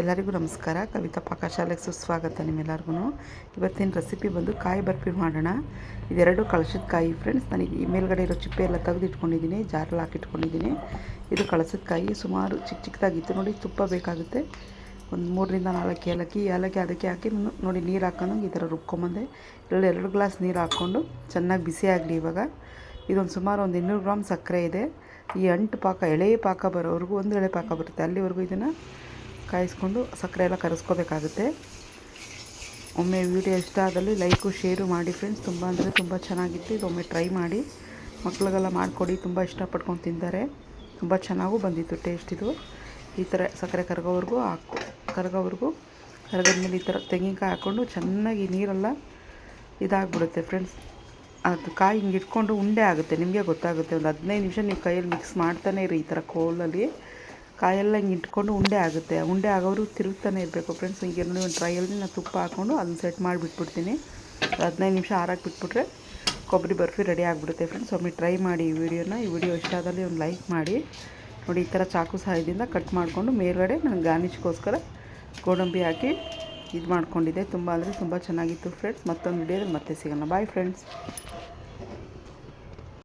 ಎಲ್ಲರಿಗೂ ನಮಸ್ಕಾರ. ಕವಿತಾ ಪಾಕಶಾಲೆಗೆ ಸುಸ್ವಾಗತ ನಿಮ್ಮೆಲ್ಲರಿಗೂ. ಇವತ್ತಿನ ರೆಸಿಪಿ ಬಂದು ಕಾಯಿ ಬರ್ಫಿ ಮಾಡೋಣ. ಇದೆರಡು ಕಳಸದ ಕಾಯಿ ಫ್ರೆಂಡ್ಸ್ ನನಗೆ ಈ ಮೇಲ್ಗಡೆ ಇರೋ ಚಿಪ್ಪೆ ಎಲ್ಲ ತೆಗೆದು ಇಟ್ಕೊಂಡಿದ್ದೀನಿ ಜಾರಲ್ಲಿ ಹಾಕಿಟ್ಕೊಂಡಿದ್ದೀನಿ. ಇದು ಕಳಸದ ಕಾಯಿ ಸುಮಾರು ಚಿಕ್ಕ ಚಿಕ್ಕದಾಗಿತ್ತು ನೋಡಿ, ತುಪ್ಪ ಬೇಕಾಗುತ್ತೆ. ಒಂದು ಮೂರರಿಂದ ನಾಲ್ಕು ಏಲಕ್ಕಿ. ಏಲಕ್ಕಿ ಅದಕ್ಕೆ ಹಾಕಿ ನೋಡಿ, ನೀರು ಹಾಕೊಂಡಂಗೆ ಈ ಥರ ರುಬ್ಕೊಂಬಂದೆ. ಎರಡು ಎರಡು ಗ್ಲಾಸ್ ನೀರು ಹಾಕ್ಕೊಂಡು ಚೆನ್ನಾಗಿ ಬಿಸಿ ಆಗಲಿ ಇವಾಗ. ಇದೊಂದು ಸುಮಾರು ಒಂದು ಇನ್ನೂರು ಗ್ರಾಮ್ ಸಕ್ಕರೆ ಇದೆ. ಈ ಅಂಟು ಪಾಕ, ಎಳೆ ಪಾಕ ಬರೋವರೆಗೂ ಒಂದು ಎಳೆ ಪಾಕ ಬರುತ್ತೆ. ಅಲ್ಲಿವರೆಗೂ ಇದನ್ನು ಕಾಯಿಸ್ಕೊಂಡು ಸಕ್ಕರೆ ಎಲ್ಲ ಕರೆಸ್ಕೋಬೇಕಾಗುತ್ತೆ. ಒಮ್ಮೆ ವಿಡಿಯೋ ಇಷ್ಟ ಆದಲ್ಲಿ ಲೈಕು, ಶೇರು ಮಾಡಿ ಫ್ರೆಂಡ್ಸ್ ತುಂಬ ಅಂದರೆ ತುಂಬ ಚೆನ್ನಾಗಿತ್ತು. ಇದೊಮ್ಮೆ ಟ್ರೈ ಮಾಡಿ. ಮಕ್ಳಿಗೆಲ್ಲ ಮಾಡಿಕೊಡಿ. ತುಂಬ ಇಷ್ಟಪಡ್ಕೊಂಡು ತಿಂತಾರೆ. ತುಂಬ ಚೆನ್ನಾಗೂ ಬಂದಿತ್ತು ಟೇಸ್ಟ್ ಇದು. ಈ ಥರ ಸಕ್ಕರೆ ಕರಗೋವರೆಗೂ ಹಾಕು, ಕರಗೋವರೆಗೂ ಕರಗದ್ಮೇಲೆ ಈ ಥರ ತೆಂಗಿನಕಾಯಿ ಹಾಕ್ಕೊಂಡು ಚೆನ್ನಾಗಿ ನೀರೆಲ್ಲ ಇದಾಗ್ಬಿಡುತ್ತೆ ಫ್ರೆಂಡ್ಸ್ ಅದು ಕಾಯಿ ಹಿಂಗೆ ಇಟ್ಕೊಂಡು ಉಂಡೆ ಆಗುತ್ತೆ. ನಿಮಗೆ ಗೊತ್ತಾಗುತ್ತೆ. ಒಂದು ಹದಿನೈದು ನಿಮಿಷ ನೀವು ಕೈಯಲ್ಲಿ ಮಿಕ್ಸ್ ಮಾಡ್ತಾನೆ ಇರಿ ಈ ಥರ ಕೋಲಲ್ಲಿ ಕಾಯೆಲ್ಲ ಹಿಂಗೆ ಇಟ್ಕೊಂಡು ಉಂಡೆ ಆಗುತ್ತೆ. ಉಂಡೆ ಆಗೋರು ತಿರುಗ್ತಾನೆ ಇರಬೇಕು ಫ್ರೆಂಡ್ಸ್ ಹಿಂಗೆ ನೋಡಿ ಒಂದು ಟ್ರೈಯಲ್ಲಿ ನಾನು ತುಪ್ಪ ಹಾಕ್ಕೊಂಡು ಅದನ್ನ ಸೆಟ್ ಮಾಡಿಬಿಟ್ಬಿಡ್ತೀನಿ. ಹದಿನೈದು ನಿಮಿಷ ಹಾರಾಕ್ ಬಿಟ್ಬಿಟ್ರೆ ಕೊಬ್ಬರಿ ಬರ್ಫಿ ರೆಡಿ ಆಗಿಬಿಡುತ್ತೆ ಫ್ರೆಂಡ್ಸ್ ಒಮ್ಮೆ ಟ್ರೈ ಮಾಡಿ ಈ ವಿಡಿಯೋನ. ಈ ವಿಡಿಯೋ ಇಷ್ಟ ಆದಲ್ಲಿ ಒಂದು ಲೈಕ್ ಮಾಡಿ. ನೋಡಿ, ಈ ಥರ ಚಾಕು ಸಹಾಯದಿಂದ ಕಟ್ ಮಾಡಿಕೊಂಡು ಮೇಲ್ಗಡೆ ನಾನು ಗಾರ್ನಿಷ್ಗೋಸ್ಕರ ಗೋಡಂಬಿ ಹಾಕಿ ಇದು ಮಾಡ್ಕೊಂಡಿದ್ದೆ. ತುಂಬ ಅಂದರೆ ತುಂಬ ಚೆನ್ನಾಗಿತ್ತು ಫ್ರೆಂಡ್ಸ್ ಮತ್ತೊಂದು ವಿಡಿಯೋದಲ್ಲಿ ಮತ್ತೆ ಸಿಗೋಣ. Bye friends